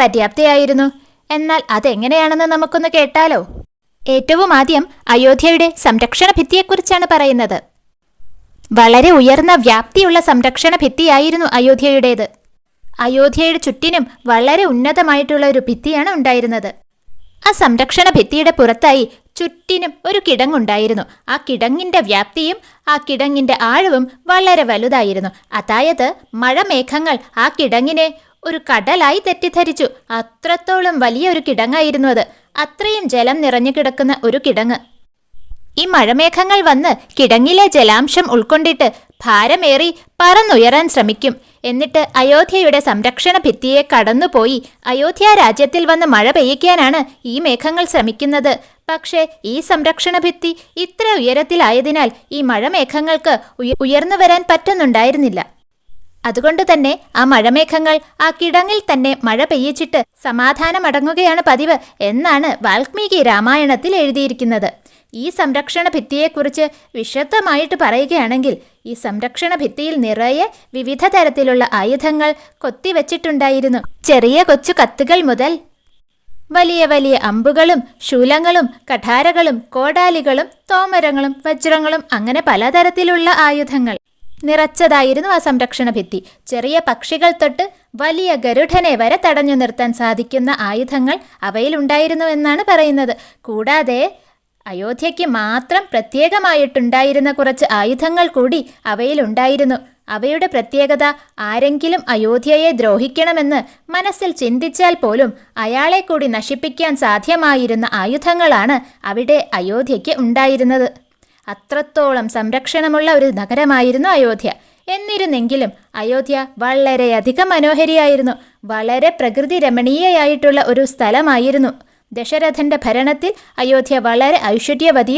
പര്യാപ്തയായിരുന്നു. എന്നാൽ അതെങ്ങനെയാണെന്ന് നമുക്കൊന്ന് കേട്ടാലോ? ഏറ്റവും ആദ്യം അയോധ്യയുടെ സംരക്ഷണ ഭിത്തിയെക്കുറിച്ചാണ് പറയുന്നത്. വളരെ ഉയർന്ന വ്യാപ്തിയുള്ള സംരക്ഷണ ഭിത്തിയായിരുന്നു അയോധ്യയുടേത്. അയോധ്യയുടെ ചുറ്റിനും വളരെ ഉന്നതമായിട്ടുള്ള ഒരു ഭിത്തിയാണ് ഉണ്ടായിരുന്നത്. ആ സംരക്ഷണ ഭിത്തിയുടെ പുറത്തായി ചുറ്റിനും ഒരു കിടങ്ങുണ്ടായിരുന്നു. ആ കിടങ്ങിന്റെ വ്യാപ്തിയും ആ കിടങ്ങിന്റെ ആഴവും വളരെ വലുതായിരുന്നു. അതായത് മഴമേഘങ്ങൾ ആ കിടങ്ങിനെ ഒരു കടലായി തെറ്റിദ്ധരിച്ചു. അത്രത്തോളം വലിയ ഒരു കിടങ്ങായിരുന്നു അത്. അത്രയും ജലം നിറഞ്ഞു കിടക്കുന്ന ഒരു കിടങ്ങ്. ഈ മഴമേഘങ്ങൾ വന്ന് കിടങ്ങിലെ ജലാംശം ഉൾക്കൊണ്ടിട്ട് ഭാരമേറി പറന്നുയരാൻ ശ്രമിക്കും. എന്നിട്ട് അയോധ്യയുടെ സംരക്ഷണ ഭിത്തിയെ കടന്നുപോയി അയോധ്യ രാജ്യത്തിൽ വന്ന് മഴ പെയ്യിക്കാനാണ് ഈ മേഘങ്ങൾ ശ്രമിക്കുന്നത്. പക്ഷേ ഈ സംരക്ഷണ ഭിത്തി ഇത്ര ഉയരത്തിലായതിനാൽ ഈ മഴമേഘങ്ങൾക്ക് ഉയർന്നു വരാൻ പറ്റുന്നുണ്ടായിരുന്നില്ല. അതുകൊണ്ട് തന്നെ ആ മഴമേഘങ്ങൾ ആ കിടങ്ങിൽ തന്നെ മഴ പെയ്യിച്ചിട്ട് സമാധാനമടങ്ങുകയാണ് പതിവ് എന്നാണ് വാൽമീകി രാമായണത്തിൽ എഴുതിയിരിക്കുന്നത്. ഈ സംരക്ഷണ ഭിത്തിയെക്കുറിച്ച് വിശദമായിട്ട് പറയുകയാണെങ്കിൽ ഈ സംരക്ഷണ ഭിത്തിയിൽ നിറയെ വിവിധ തരത്തിലുള്ള ആയുധങ്ങൾ കൊത്തിവെച്ചിട്ടുണ്ടായിരുന്നു. ചെറിയ കൊച്ചു കത്തുകൾ മുതൽ വലിയ വലിയ അമ്പുകളും ശൂലങ്ങളും കഠാരകളും കോടാലികളും തോമരങ്ങളും വജ്രങ്ങളും അങ്ങനെ പലതരത്തിലുള്ള ആയുധങ്ങൾ. നിറച്ചതായിരുന്നു ആ സംരക്ഷണ ഭിത്തി ചെറിയ പക്ഷികൾ തൊട്ട് വലിയ ഗരുഡനെ വരെ തടഞ്ഞു നിർത്താൻ സാധിക്കുന്ന ആയുധങ്ങൾ അവയിലുണ്ടായിരുന്നു എന്നാണ് പറയുന്നത്. കൂടാതെ അയോധ്യയ്ക്ക് മാത്രം പ്രത്യേകമായിട്ടുണ്ടായിരുന്ന കുറച്ച് ആയുധങ്ങൾ കൂടി അവയിലുണ്ടായിരുന്നു. അവയുടെ പ്രത്യേകത ആരെങ്കിലും അയോധ്യയെ ദ്രോഹിക്കണമെന്ന് മനസ്സിൽ ചിന്തിച്ചാൽ പോലും അയാളെ കൂടി നശിപ്പിക്കാൻ സാധ്യമായിരുന്ന ആയുധങ്ങളാണ് അവിടെ അയോധ്യയ്ക്ക് ഉണ്ടായിരുന്നത്. അത്രത്തോളം സംരക്ഷണമുള്ള ഒരു നഗരമായിരുന്നു അയോധ്യ. എന്നിരുന്നെങ്കിലും അയോധ്യ വളരെയധികം മനോഹരിയായിരുന്നു. വളരെ പ്രകൃതി രമണീയയായിട്ടുള്ള ഒരു സ്ഥലമായിരുന്നു. ദശരഥന്റെ ഭരണത്തിൽ അയോധ്യ വളരെ ഐശ്വര്യവതി